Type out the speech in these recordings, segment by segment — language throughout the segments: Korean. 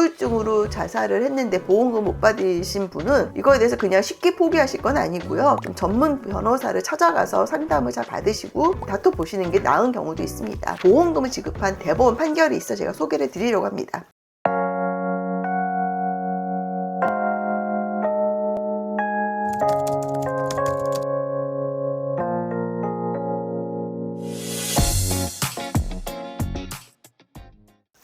우울증으로 자살을 했는데 보험금 못 받으신 분은 이거에 대해서 그냥 쉽게 포기하실 건 아니고요. 좀 전문 변호사를 찾아가서 상담을 잘 받으시고 다퉈 보시는 게 나은 경우도 있습니다. 보험금을 지급한 대법원 판결이 있어 제가 소개를 드리려고 합니다.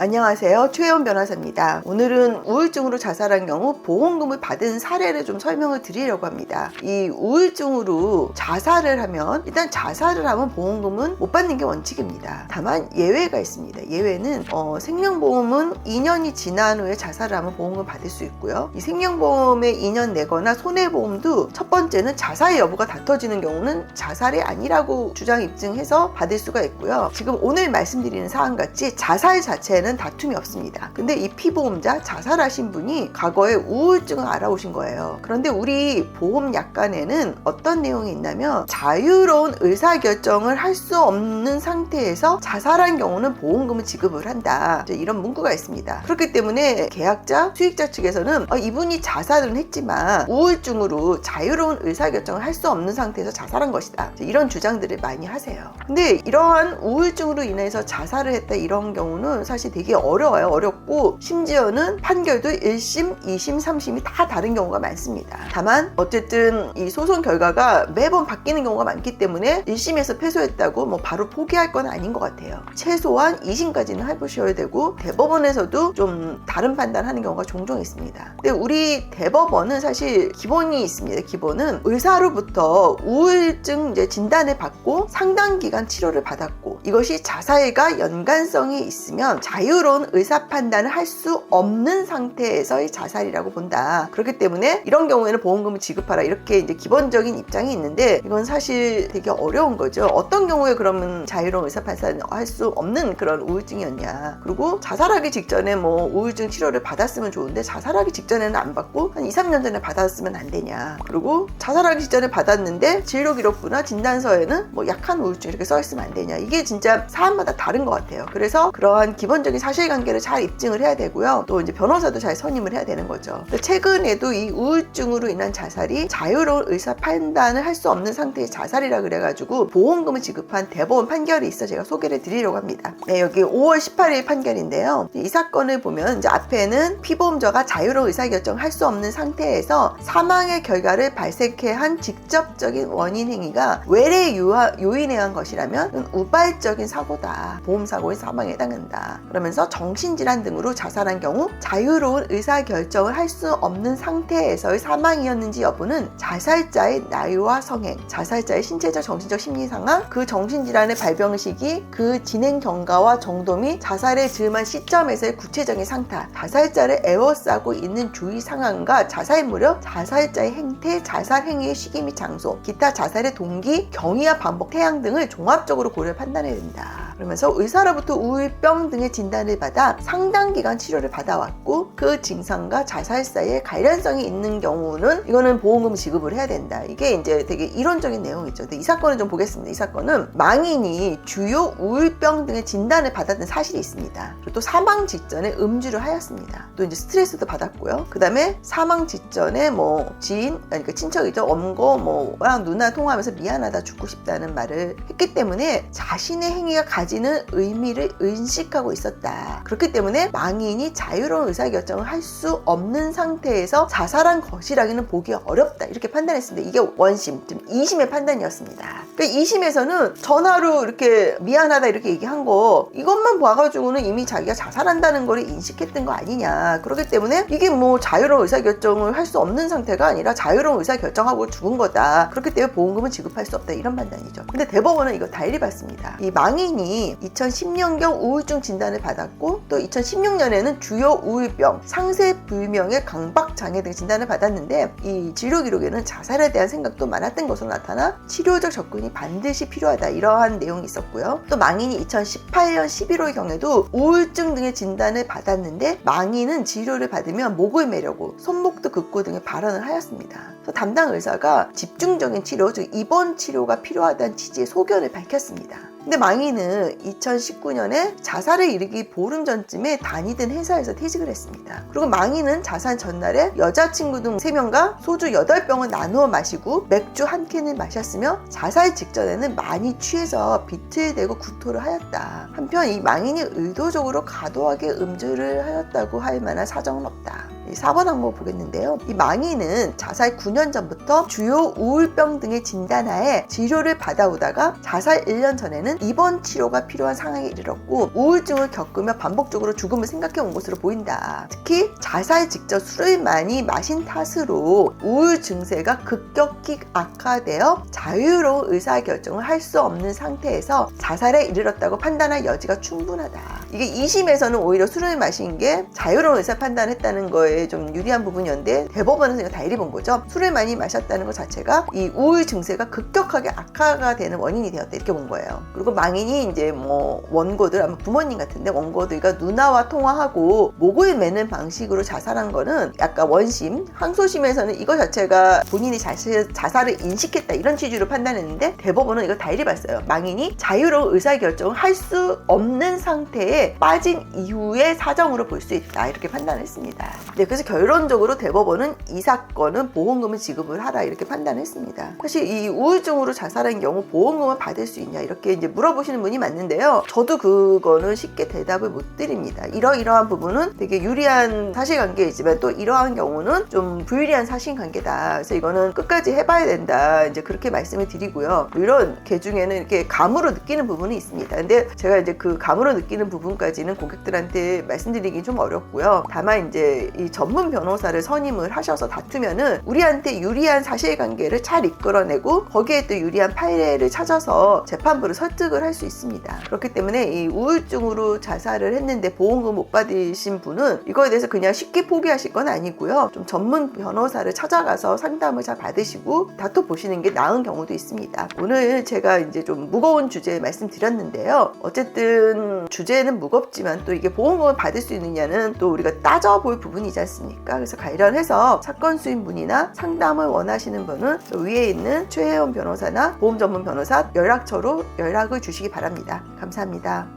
안녕하세요. 최연 변호사입니다. 오늘은 우울증으로 자살한 경우 보험금을 받은 사례를 좀 설명을 드리려고 합니다. 이 우울증으로 자살을 하면 일단 자살을 하면 보험금은 못 받는 게 원칙입니다. 다만 예외가 있습니다. 예외는 어, 생명보험은 2년이 지난 후에 자살을 하면 보험금 받을 수 있고요. 이 생명보험에 2년 내거나 손해보험도 첫 번째는 자살 여부가 다퉈지는 경우는 자살이 아니라고 주장 입증해서 받을 수가 있고요. 지금 오늘 말씀드리는 사항 같이 자살 자체는 다툼이 없습니다. 근데 이 피보험자 자살하신 분이 과거에 우울증을 알아오신 거예요. 그런데 우리 보험 약관에는 어떤 내용이 있냐면 자유로운 의사결정을 할 수 없는 상태에서 자살한 경우는 보험금을 지급을 한다. 이런 문구가 있습니다. 그렇기 때문에 계약자, 수익자 측에서는 어, 이분이 자살은 했지만 우울증으로 자유로운 의사결정을 할 수 없는 상태에서 자살한 것이다. 이런 주장들을 많이 하세요. 근데 이러한 우울증으로 인해서 자살을 했다 이런 경우는 사실 되게 어려워요. 어렵고 심지어는 판결도 1심, 2심, 3심이 다 다른 경우가 많습니다. 다만 어쨌든 이 소송 결과가 매번 바뀌는 경우가 많기 때문에 1심에서 패소했다고 뭐 바로 포기할 건 아닌 것 같아요. 최소한 2심까지는 해보셔야 되고 대법원에서도 좀 다른 판단하는 경우가 종종 있습니다. 근데 우리 대법원은 사실 기본이 있습니다. 기본은 의사로부터 우울증 이제 진단을 받고 상당 기간 치료를 받았고 이것이 자살과 연관성이 있으면 자 유로운 의사 판단을 할 수 없는 상태에서의 자살이라고 본다. 그렇기 때문에 이런 경우에는 보험금을 지급하라 이렇게 이제 기본적인 입장이 있는데 이건 사실 되게 어려운 거죠. 어떤 경우에 그러면 자유로운 의사 판단을 할 수 없는 그런 우울증이었냐. 그리고 자살하기 직전에 뭐 우울증 치료를 받았으면 좋은데 자살하기 직전에는 안 받고 한 2, 3년 전에 받았으면 안 되냐. 그리고 자살하기 직전에 받았는데 진료 기록부나 진단서에는 뭐 약한 우울증 이렇게 써 있으면 안 되냐. 이게 진짜 사람마다 다른 것 같아요. 그래서 그러한 기본적인 사실관계를 잘 입증을 해야 되고요. 또 이제 변호사도 잘 선임을 해야 되는 거죠. 최근에도 이 우울증으로 인한 자살이 자유로운 의사 판단을 할 수 없는 상태의 자살이라 그래가지고 보험금을 지급한 대법원 판결이 있어 제가 소개를 드리려고 합니다. 네, 여기 5월 18일 판결인데요. 이 사건을 보면 이제 앞에는 피보험자가 자유로운 의사결정을 할 수 없는 상태에서 사망의 결과를 발생케 한 직접적인 원인 행위가 외래 요인에 의한 것이라면 우발적인 사고다. 보험사고의 사망에 해당한다. 그러면 서 정신질환 등으로 자살한 경우 자유로운 의사결정을 할 수 없는 상태에서의 사망이었는지 여부는 자살자의 나이와 성행, 자살자의 신체적 정신적 심리 상황, 그 정신질환의 발병 시기, 그 진행 경과와 정도 및 자살을 즈음한 시점에서의 구체적인 상타, 자살자를 에워싸고 있는 주의 상황과 자살 무렵 자살자의 행태, 자살 행위의 시기 및 장소, 기타 자살의 동기, 경위와 반복 태양 등을 종합적으로 고려 판단해야 된다. 그러면서 의사로부터 우울병 등의 진단을 받아 상당 기간 치료를 받아왔고 그 증상과 자살 사이에 관련성이 있는 경우는 이거는 보험금 지급을 해야 된다. 이게 이제 되게 이론적인 내용이죠. 근데 이 사건을 좀 보겠습니다. 이 사건은 망인이 주요 우울병 등의 진단을 받았던 사실이 있습니다. 그리고 또 사망 직전에 음주를 하였습니다. 또 이제 스트레스도 받았고요. 그 다음에 사망 직전에 뭐 지인, 아니 그 친척이죠. 엄고 뭐랑 누나 통화하면서 미안하다 죽고 싶다는 말을 했기 때문에 자신의 행위가 가지는 의미를 의식하고 있었다. 그렇기 때문에 망인이 자유로운 의사결정을 할 수 없는 상태에서 자살한 것이라기는 보기 어렵다. 이렇게 판단했습니다. 이게 원심, 지금 2심의 판단이었습니다. 그러니까 2심에서는 전화로 이렇게 미안하다 이렇게 얘기한 거 이것만 봐가지고는 이미 자기가 자살한다는 걸 인식했던 거 아니냐. 그렇기 때문에 이게 뭐 자유로운 의사결정을 할 수 없는 상태가 아니라 자유로운 의사결정하고 죽은 거다. 그렇기 때문에 보험금은 지급할 수 없다. 이런 판단이죠. 근데 대법원은 이거 달리 봤습니다. 이 망인이 2010년경 우울증 진단을 받았고 또 2016년에는 주요 우울병, 상세 불명의 강박 장애 등 진단을 받았는데 이 진료 기록에는 자살에 대한 생각도 많았던 것으로 나타나 치료적 접근이 반드시 필요하다 이러한 내용이 있었고요. 또 망인이 2018년 11월 경에도 우울증 등의 진단을 받았는데 망인은 치료를 받으면 목을 매려고 손목도 긋고 등의 발언을 하였습니다. 담당 의사가 집중적인 치료, 즉 입원 치료가 필요하다는 취지의 소견을 밝혔습니다. 근데 망인은 2019년에 자살에 이르기 보름 전쯤에 다니던 회사에서 퇴직을 했습니다. 그리고 망인은 자살 전날에 여자친구 등 3명과 소주 8병을 나누어 마시고 맥주 한 캔을 마셨으며 자살 직전에는 많이 취해서 비틀대고 구토를 하였다. 한편 이 망인이 의도적으로 과도하게 음주를 하였다고 할 만한 사정은 없다. 4번 항목 보겠는데요. 이 망인은 자살 9년 전부터 주요 우울병 등의 진단하에 치료를 받아오다가 자살 1년 전에는 입원 치료가 필요한 상황에 이르렀고 우울증을 겪으며 반복적으로 죽음을 생각해 온 것으로 보인다. 특히 자살 직전 술을 많이 마신 탓으로 우울 증세가 급격히 악화되어 자유로운 의사결정을 할 수 없는 상태에서 자살에 이르렀다고 판단할 여지가 충분하다. 이게 2심에서는 오히려 술을 마신 게 자유로운 의사 판단을 했다는 거에 좀 유리한 부분이었는데 대법원에서 이거 다 일이 본 거죠. 술을 많이 마셨다는 것 자체가 이 우울 증세가 급격하게 악화가 되는 원인이 되었다 이렇게 본 거예요. 그리고 망인이 이제 뭐 원고들 아마 부모님 같은데 원고들과 누나와 통화하고 목을 매는 방식으로 자살한 거는 약간 원심, 항소심에서는 이거 자체가 본인이 자신, 자살을 인식했다 이런 취지로 판단했는데 대법원은 이거 다 일이 봤어요. 망인이 자유로운 의사결정을 할 수 없는 상태에 빠진 이후의 사정으로 볼 수 있다 이렇게 판단했습니다. 네, 그래서 결론적으로 대법원은 이 사건은 보험금을 지급을 하라 이렇게 판단했습니다. 사실 이 우울증으로 자살한 경우 보험금을 받을 수 있냐 이렇게 이제 물어보시는 분이 많는데요. 저도 그거는 쉽게 대답을 못 드립니다. 이러이러한 부분은 되게 유리한 사실관계이지만 또 이러한 경우는 좀 불리한 사실관계다. 그래서 이거는 끝까지 해봐야 된다. 이제 그렇게 말씀을 드리고요. 이런 개 중에는 이렇게 감으로 느끼는 부분이 있습니다. 근데 제가 이제 그 감으로 느끼는 부분 까지는 고객들한테 말씀드리긴 좀 어렵고요. 다만 이제 이 전문 변호사를 선임을 하셔서 다투면은 우리한테 유리한 사실관계를 잘 이끌어내고 거기에 또 유리한 판례를 찾아서 재판부를 설득을 할 수 있습니다. 그렇기 때문에 이 우울증으로 자살을 했는데 보험금 못 받으신 분은 이거에 대해서 그냥 쉽게 포기하실 건 아니고요. 좀 전문 변호사를 찾아가서 상담을 잘 받으시고 다퉈 보시는 게 나은 경우도 있습니다. 오늘 제가 이제 좀 무거운 주제 말씀드렸는데요. 어쨌든 주제는 무겁지만 또 이게 보험금을 받을 수 있느냐는 또 우리가 따져볼 부분이지 않습니까? 그래서 관련해서 사건 수임분이나 상담을 원하시는 분은 또 위에 있는 최혜원 변호사나 보험 전문 변호사 연락처로 연락을 주시기 바랍니다. 감사합니다.